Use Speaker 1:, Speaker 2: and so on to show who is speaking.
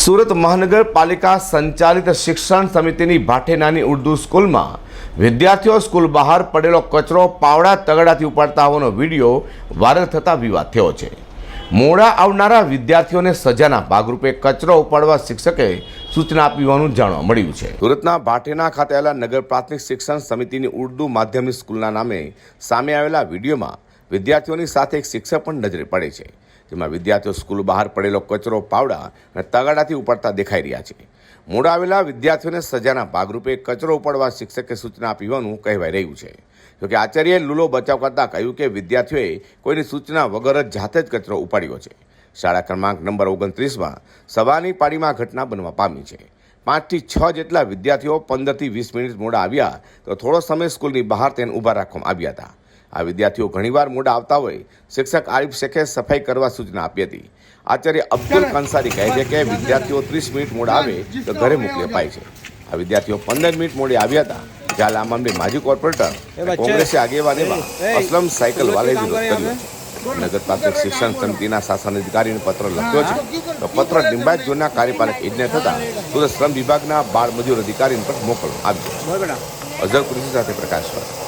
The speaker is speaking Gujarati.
Speaker 1: સુરત મહાનગરપાલિકા સંચાલિત શિક્ષણ સમિતિની ભાઠેનાની ઉર્દુ સ્કૂલમાં વિદ્યાર્થીઓ સ્કૂલ બહાર પડેલો કચરો પાવડા તગડાથી ઉપાડતા હોવાનો વીડિયો વાયરલ થતા વિવાદ થયો છે. મોડા આવનારા વિદ્યાર્થીઓને સજાના ભાગરૂપે કચરો ઉપાડવા શિક્ષકે સૂચના આપી હોવાનું જાણવા મળ્યું છે. સુરતના ભાટેના ખાતે આવેલા નગર પ્રાથમિક શિક્ષણ સમિતિની ઉર્દુ માધ્યમિક સ્કૂલના નામે સામે આવેલા વિડીયોમાં વિદ્યાર્થીઓની સાથે એક શિક્ષક પણ નજરે પડે છે, જેમાં વિદ્યાર્થીઓ સ્કૂલ બહાર પડેલો કચરો, પાવડા અને તગાડાથી ઉપાડતા દેખાઈ રહ્યા છે. મોડા આવેલા વિદ્યાર્થીઓને સજાના ભાગરૂપે કચરો ઉપાડવા શિક્ષકે સૂચના આપી હોવાનું કહેવાઈ રહ્યું છે. જોકે આચાર્યએ લૂલો બચાવ કરતાં કહ્યું કે વિદ્યાર્થીઓએ કોઈની સૂચના વગર જ જાતે જ કચરો ઉપાડ્યો છે. શાળા ક્રમાંક નંબર ઓગણત્રીસમાં સવારની પાળીમાં ઘટના બનવા પામી છે. પાંચથી છ જેટલા વિદ્યાર્થીઓ પંદરથી વીસ મિનિટ મોડા આવ્યા તો થોડો સમય સ્કૂલની બહાર તેને ઊભા રાખવામાં આવ્યા હતા. આ વિદ્યાર્થીઓ ઘણીવાર મોડા આવતા હોય શિક્ષક આરિફ શેખે સફાઈ કરવા સૂચના આપી હતી. આચાર્ય અબ્દુલ કંસારી કહે છે કે વિદ્યાર્થીઓ ત્રીસ મિનિટ મોડા આવે તો ઘરે મોકલી અપાય છે. આ વિદ્યાર્થીઓ પંદર મિનિટ મોડે આવ્યા હતા જ્યારે આ મામલે માજી કોર્પોરેટર કોંગ્રેસે આગેવાન એવા અસલમ સાયકલ વાલે વિરોધ કર્યો છે. નગર પ્રાથમિક શિક્ષણ સમિતિના શાસન અધિકારીને પત્ર લખ્યો છે તો પત્ર લિંબાયત ઝોનના કાર્યપાલક ઇજનેર થતા સુરત શ્રમ વિભાગના બાળ મજૂર અધિકારીને પણ મોકલવામાં આવ્યો અઝર કૃષિ સાથે પ્રકાશ પર